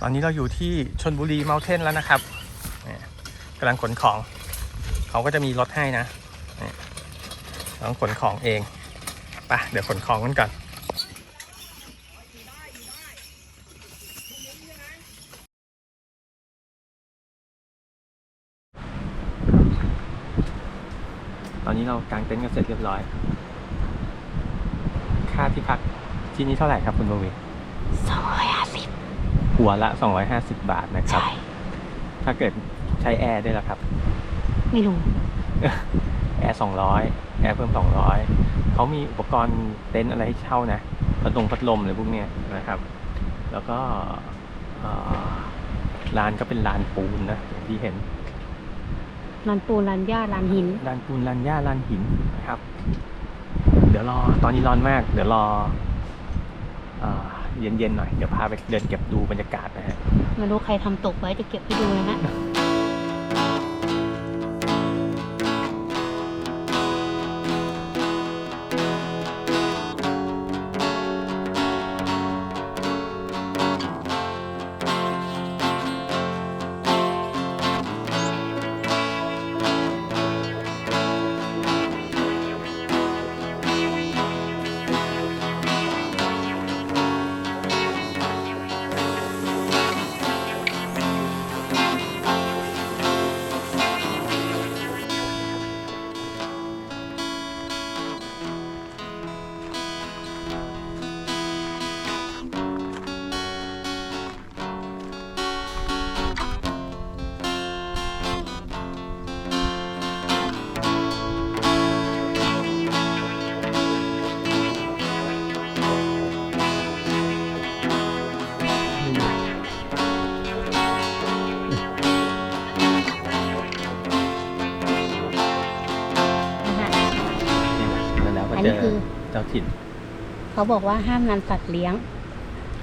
ตอนนี้เราอยู่ที่ชนบุรีเมลเทนแล้วนะครับเนี่ยกำลังขนของ เขาก็จะมีรถให้นะเนี่ยต้องขนของเองไปะเดี๋ยวขนของกันก่อนตอนนี้เรากางเต็นท์กันเสร็จเรียบร้อย ค่าที่พักที่นี่เท่าไหร่ครับคุณบวี สองร้อยห้าสิบ หัวละ 250 บาทนะครับ ใช่ ถ้าเกิดใช้แอร์ด้วยล่ะครับ ไม่รู้ แอร์ 200 แอร์เพิ่ม 200 เขามีอุปกรณ์เต็นท์อะไรให้เช่านะพัดลมพัดลมอะไรพวกเนี้ยนะครับ แล้วก็เอ่อลานก็เป็นลานปูนนะอย่างที่เห็นลานปูนลานหญ้าลานหินลานปูนลานหญ้าลานหินนะครับ เดี๋ยวรอตอนนี้ร้อนมาก เดี๋ยวรอเอ่อ เย็นๆหน่อย เดี๋ยวพาไปเดินเก็บดูบรรยากาศนะฮะ ไม่รู้ใครทำตกไว้จะเก็บให้ดูนะฮะนะ เจนี้อคือเจ้าถิ่นเขาบอกว่าห้ามนำสัตว์เลี้ยง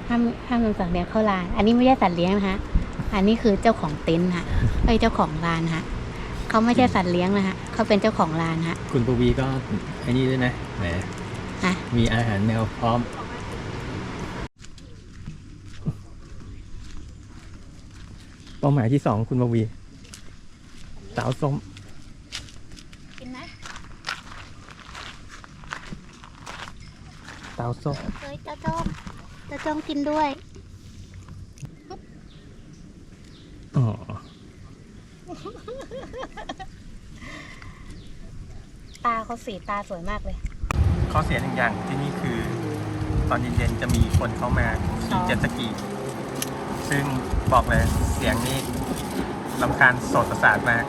ห้ามห้ามนำสัตว์เลี้ยงเข้าลาน อันนี้ไม่ใช่สัตว์เลี้ยงนะคะอันนี้คือเจ้าของเต็นท์ค่ะเอ้ยเจ้าของลานฮะเขาไม่ใช่สัตว์เลี้ยงนะคะเขาเป็นเจ้าของลานฮะ คุณปวีก็ไอ้นี่ด้วยนะแหมฮะ มีอาหารแมวพร้อม เป้าหมายที่สองคุณปวี สาวส้ม กินไหม สาวส้มเฮ้ยเจ้าจ้องเจ้าจ้องกินด้วยอ๋อตาเขาสีตาสวยมากเลยข้อเสียหนึ่งอย่างที่นี่คือ ตอนเย็นๆจะมีคนเข้ามาขี่เจ็ตสกีซึ่งบอกเลยเสียงนี้ลำคาญโสดประสาทมาก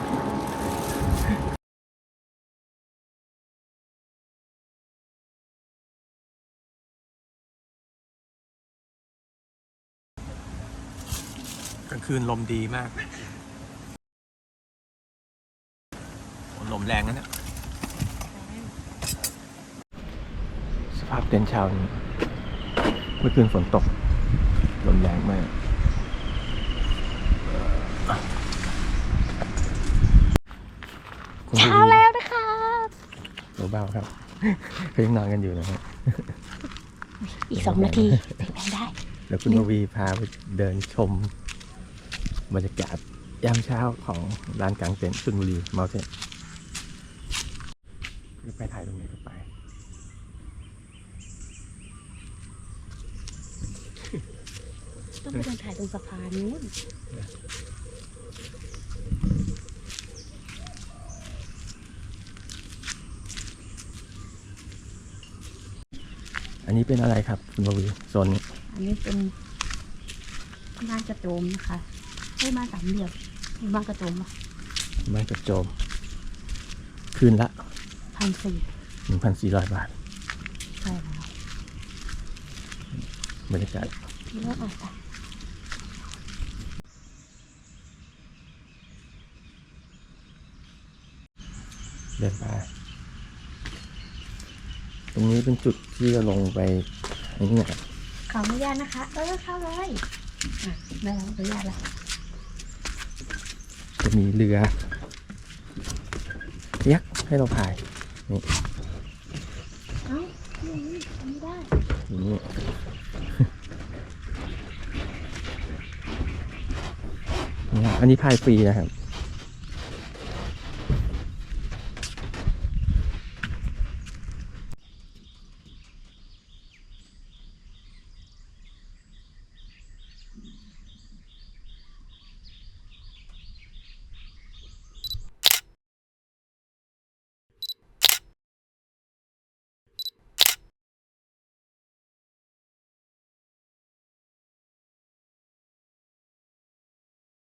างคืนลมดีมากโอ้ลมแรงนะเนี่ยสภาพเต็นท์เช้านี้เมื่อคืนฝนตก ลมแรงมากคุณเช้าแล้วนะคะเบาๆครับเขายังนอนกันอยู่นะฮะอีกสองนาทีถึงได้เดี๋ยวคุณมวีพาไปเดินชม บรรยากาศยามเช้าของร้านกลางเต็นท์ชลบุรีมาเทนไปถ่ายตรงไหนก็ไป ต้องไปเดินถ่ายตรงสะพานนู้นอันนี้เป็นอะไรครับ คุณมวีโซนนี้ อันนี้เป็นบ้านกระโจมนะคะ ไม่บ้านสามเหลี่ยมเป็นบ้านกระโจมอะบ้านกระโจม คืนละพันสี่1,400บาท ใช่แล้วบรรยากาศพี่ว่าอะจ้ะเดินไป ตรงนี้เป็นจุดที่จะลงไปไอ้นี่ครับขออนุญาตนะคะ เออเข้าเลยอะได้แล้วอนุญาตแล้ว จะมีเรือยักษ์ให้เราพาย นี่อย่างนี้อันนี้พายฟรีนะครับ